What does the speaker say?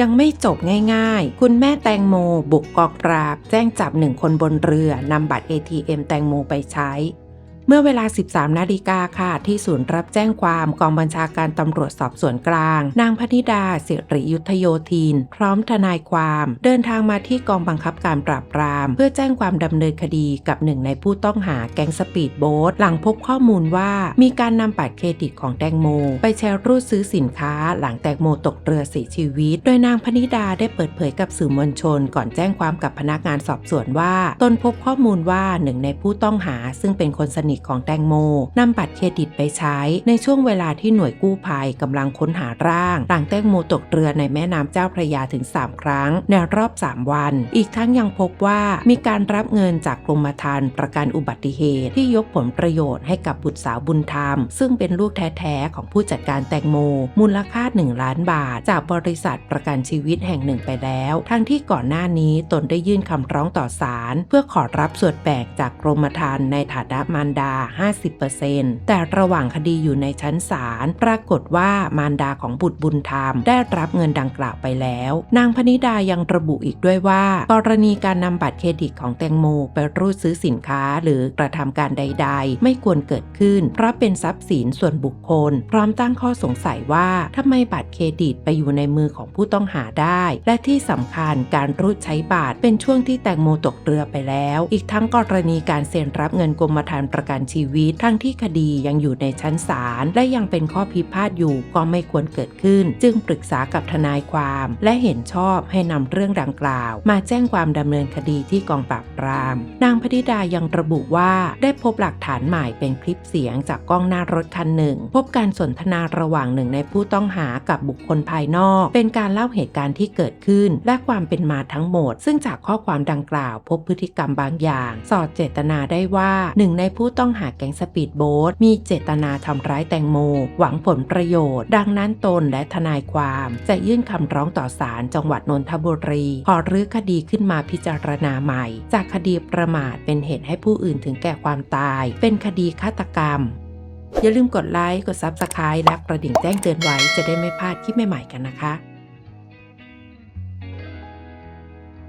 ยังไม่จบง่ายๆ คุณแม่แตงโม บุกกองปราบ แจ้งจับหนึ่งคนบนเรือนำบัตร ATM แตงโมไปใช้ เมื่อเวลา 13 นาฬิกาค่ะ ที่ศูนย์รับแจ้งความกองบัญชาการตำรวจสอบสวนกลาง นางพนิดาสิริยุทธโยธิน พร้อมทนายความ เดินทางมาที่กองบังคับการปราบปราม เพื่อแจ้งความดำเนินคดีกับหนึ่งในผู้ต้องหาแก๊งสปีดโบ๊ทหลังพบข้อมูลว่ามีการนำบัตรเครดิตของแตงโม ไปแชร์รูดซื้อสินค้า หลังแตงโมตกเรือเสียชีวิต โดยนางพนิดาได้เปิดเผยกับสื่อมวลชน ก่อนแจ้งความกับพนักงานสอบสวนว่า ตนพบข้อมูลว่าหนึ่งในผู้ต้องหาซึ่งเป็นคนสนิทของแตงโมนำบัตรเครดิตไปใช้ในช่วงเวลาที่หน่วยกู้ภัยกำลังค้นหาร่าง หลังแตงโมตกเรือในแม่น้ำเจ้าพระยาถึง 3 ครั้ง ในรอบ 3 วัน อีกทั้งยังพบว่ามีการรับเงินจากกรมธรรม์ประกันอุบัติเหตุที่ยกผลประโยชน์ให้กับบุตรสาวบุญธรรม ซึ่งเป็นลูกแท้ ๆ ของผู้จัดการแตงโม มูลค่า 1 ล้านบาท จากบริษัทประกันชีวิตแห่งหนึ่งไปแล้ว ทั้งที่ก่อนหน้านี้ตนได้ยื่นคำร้องต่อศาลเพื่อขอรับส่วนแบ่งจากกรมธรรม์ในฐานะมารดา50%แต่ระหว่างคดีอยู่ในชั้นศาลปรากฏว่ามารดาของบุตรบุญธรรม ได้รับเงินดังกล่าวไปแล้ว นางพนิดายังระบุอีกด้วยว่า กรณีการนำบัตรเครดิตของแตงโมไปรูดซื้อสินค้าหรือกระทำการใด ๆ ไม่ควรเกิดขึ้น เพราะเป็นทรัพย์สินส่วนบุคคล พร้อมตั้งข้อสงสัยว่าทำไมบัตรเครดิตไปอยู่ในมือของผู้ต้องหาได้ และที่สำคัญการรูดใช้บัตรเป็นช่วงที่แตงโมตกเรือไปแล้ว อีกทั้งกรณีการเซ็นรับเงินกรมธรรม์ประกันชีวิต ทั้งที่คดียังอยู่ในชั้นศาลและยังเป็นข้อพิพาทอยู่ก็ไม่ควรเกิดขึ้น จึงปรึกษากับทนายความ และเห็นชอบให้นำเรื่องดังกล่าว มาแจ้งความดำเนินคดีที่กองปราบปราม นางพนิดายังระบุว่าได้พบหลักฐานใหม่เป็นคลิปเสียงจากกล้องหน้ารถคันหนึ่ง พบการสนทนาระหว่างหนึ่งในผู้ต้องหากับบุคคลภายนอก เป็นการเล่าเหตุการณ์ที่เกิดขึ้น และความเป็นมาทั้งหมด ซึ่งจากข้อความดังกล่าว พบพฤติกรรมบางอย่าง สอดเจตนาได้ว่าหนึ่งในผู้ต้ององหาแก๊งสปีดโบ๊ทมีเจตนาทำร้ายแตงโม หวังผลประโยชน์ ดังนั้นตนและทนายความ จะยื่นคำร้องต่อศาลจังหวัดนนทบุรี ขอรื้อคดีขึ้นมาพิจารณาใหม่ จากคดีประมาทเป็นเหตุให้ผู้อื่นถึงแก่ความตาย เป็นคดีฆาตกรรม อย่าลืมกดไลค์กด Subscribe และกระดิ่งแจ้งเตือนไว้จะได้ไม่พลาดคลิปใหม่ๆกันนะคะ